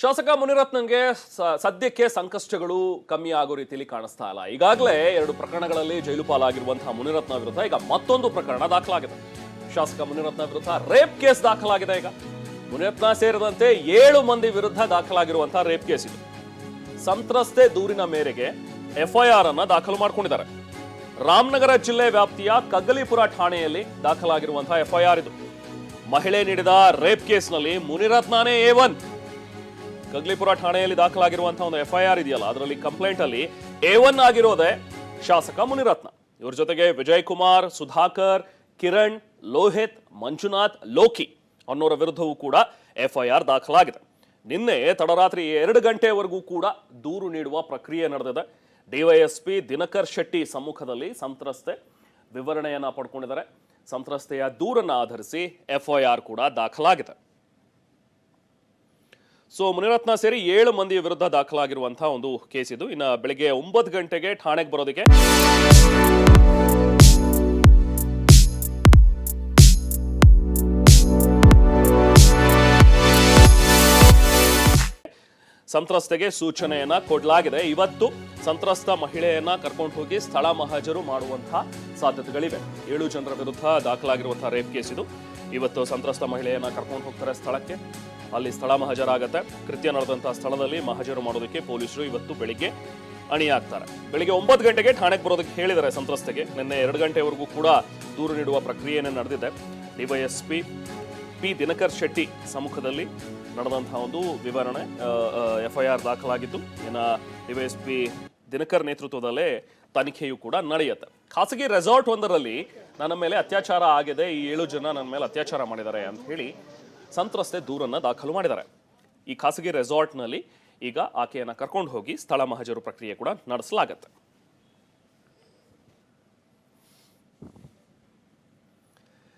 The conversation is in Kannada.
ಶಾಸಕ ಮುನಿರತ್ನಂಗೆ ಸದ್ಯಕ್ಕೆ ಸಂಕಷ್ಟಗಳು ಕಮ್ಮಿ ಆಗೋ ರೀತಿಯಲ್ಲಿ ಕಾಣಿಸ್ತಾ ಇಲ್ಲ. ಈಗಾಗಲೇ ಎರಡು ಪ್ರಕರಣಗಳಲ್ಲಿ ಜೈಲು ಪಾಲಾಗಿರುವಂತಹ ಮುನಿರತ್ನ ವಿರುದ್ಧ ಈಗ ಮತ್ತೊಂದು ಪ್ರಕರಣ ದಾಖಲಾಗಿದೆ. ಶಾಸಕ ಮುನಿರತ್ನ ವಿರುದ್ಧ ರೇಪ್ ಕೇಸ್ ದಾಖಲಾಗಿದೆ ಈಗ. ಮುನಿರತ್ನ ಸೇರಿದಂತೆ ಏಳು ಮಂದಿ ವಿರುದ್ಧ ದಾಖಲಾಗಿರುವಂತಹ ರೇಪ್ ಕೇಸ್ ಇದು. ಸಂತ್ರಸ್ತೆ ದೂರಿನ ಮೇರೆಗೆ ಎಫ್ಐಆರ್ ಅನ್ನ ದಾಖಲು ಮಾಡಿಕೊಂಡಿದ್ದಾರೆ. ರಾಮನಗರ ಜಿಲ್ಲೆ ವ್ಯಾಪ್ತಿಯ ಕಗ್ಗಲಿಪುರ ಠಾಣೆಯಲ್ಲಿ ದಾಖಲಾಗಿರುವಂತಹ ಎಫ್ಐಆರ್ ಇದು. ಮಹಿಳೆ ನೀಡಿದ ರೇಪ್ ಕೇಸ್ನಲ್ಲಿ ಮುನಿರತ್ನಾನೇ ಎ ಒನ್ ಕಗ್ಲಿಪುರ ಠಾಣೆಯಲ್ಲಿ ದಾಖಲಾಗಿರುವಂತಹ ಒಂದು ಎಫ್ಐಆರ್ ಇದೆಯಲ್ಲ, ಅದರಲ್ಲಿ ಕಂಪ್ಲೇಂಟ್ ಅಲ್ಲಿ ಎ ಒನ್ ಆಗಿರೋದೇ ಶಾಸಕ ಮುನಿರತ್ನ. ಇವ್ರ ಜೊತೆಗೆ ವಿಜಯ್ ಕುಮಾರ್ ಸುಧಾಕರ್, ಕಿರಣ್, ಲೋಹಿತ್, ಮಂಜುನಾಥ್, ಲೋಕಿ ಅನ್ನೋರ ವಿರುದ್ಧವೂ ಕೂಡ ಎಫ್ಐಆರ್ ದಾಖಲಾಗಿದೆ. ನಿನ್ನೆ ತಡರಾತ್ರಿ ಎರಡು ಗಂಟೆವರೆಗೂ ಕೂಡ ದೂರು ನೀಡುವ ಪ್ರಕ್ರಿಯೆ ನಡೆದಿದೆ. ಡಿವೈಎಸ್ಪಿ ದಿನಕರ್ ಶೆಟ್ಟಿ ಸಮ್ಮುಖದಲ್ಲಿ ಸಂತ್ರಸ್ತೆ ವಿವರಣೆಯನ್ನು ಪಡ್ಕೊಂಡಿದ್ದಾರೆ. ಸಂತ್ರಸ್ತೆಯ ದೂರನ್ನು ಆಧರಿಸಿ ಎಫ್ಐಆರ್ ಕೂಡ ದಾಖಲಾಗಿದೆ. ಸೊ ಮುನಿರತ್ನ ಸೇರಿ ಏಳು ಮಂದಿ ವಿರುದ್ಧ ದಾಖಲಾಗಿರುವಂತಹ ಒಂದು ಕೇಸ್ ಇದು. ಇನ್ನು ಬೆಳಿಗ್ಗೆ ಒಂಬತ್ತು ಗಂಟೆಗೆ ಠಾಣೆಗೆ ಬರೋದಕ್ಕೆ. ಸಂತ್ರಸ್ತೆಗೆ ಸೂಚನೆಯನ್ನ ಕೊಡಲಾಗಿದೆ. ಇವತ್ತು ಸಂತ್ರಸ್ತ ಮಹಿಳೆಯನ್ನ ಕರ್ಕೊಂಡು ಹೋಗಿ ಸ್ಥಳ ಮಹಜರು ಮಾಡುವಂತಹ ಸಾಧ್ಯತೆಗಳಿವೆ. ಏಳು ಜನರ ವಿರುದ್ಧ ದಾಖಲಾಗಿರುವಂತಹ ರೇಪ್ ಕೇಸ್ ಇದು. ಇವತ್ತು ಸಂತ್ರಸ್ತ ಮಹಿಳೆಯನ್ನ ಕರ್ಕೊಂಡು ಹೋಗ್ತಾರೆ ಸ್ಥಳಕ್ಕೆ. ಅಲ್ಲಿ ಸ್ಥಳ ಮಹಾಜರಾಗತ್ತೆ. ಕೃತ್ಯ ನಡೆದಂತಹ ಸ್ಥಳದಲ್ಲಿ ಮಹಜರು ಮಾಡೋದಕ್ಕೆ ಪೊಲೀಸರು ಇವತ್ತು ಬೆಳಿಗ್ಗೆ ಅಣಿಯಾಗ್ತಾರೆ. ಬೆಳಿಗ್ಗೆ ಒಂಬತ್ತು ಗಂಟೆಗೆ ಠಾಣೆಗೆ ಬರೋದಕ್ಕೆ ಹೇಳಿದ್ದಾರೆ ಸಂತ್ರಸ್ತೆಗೆ. ನಿನ್ನೆ ಎರಡು ಗಂಟೆವರೆಗೂ ಕೂಡ ದೂರು ನೀಡುವ ಪ್ರಕ್ರಿಯೆನೇ ನಡೆದಿದೆ. ಡಿವೈಎಸ್ಪಿ ಪಿ ದಿನಕರ್ ಶೆಟ್ಟಿ ಸಮ್ಮುಖದಲ್ಲಿ ನಡೆದಂತಹ ಒಂದು ವಿವರಣೆ ಎಫ್ ಐ ಆರ್ ದಾಖಲಾಗಿದ್ದು, ಇನ್ನು ಡಿವೈಎಸ್ಪಿ ದಿನಕರ್ ನೇತೃತ್ವದಲ್ಲೇ ತನಿಖೆಯು ಕೂಡ ನಡೆಯುತ್ತೆ. ಖಾಸಗಿ ರೆಸಾರ್ಟ್ ಒಂದರಲ್ಲಿ ನನ್ನ ಮೇಲೆ ಅತ್ಯಾಚಾರ ಆಗಿದೆ, ಈ ಏಳು ಜನ ನನ್ನ ಮೇಲೆ ಅತ್ಯಾಚಾರ ಮಾಡಿದ್ದಾರೆ ಅಂತ ಹೇಳಿ ಸಂತ್ರಸ್ತೆ ದೂರನ್ನ ದಾಖಲು ಮಾಡಿದ್ದಾರೆ. ಈ ಖಾಸಗಿ ರೆಸಾರ್ಟ್ನಲ್ಲಿ ಈಗ ಆಕೆಯನ್ನ ಕರ್ಕೊಂಡು ಹೋಗಿ ಸ್ಥಳ ಮಹಜರು ಪ್ರಕ್ರಿಯೆ ಕೂಡ ನಡೆಸಲಾಗತ್ತೆ.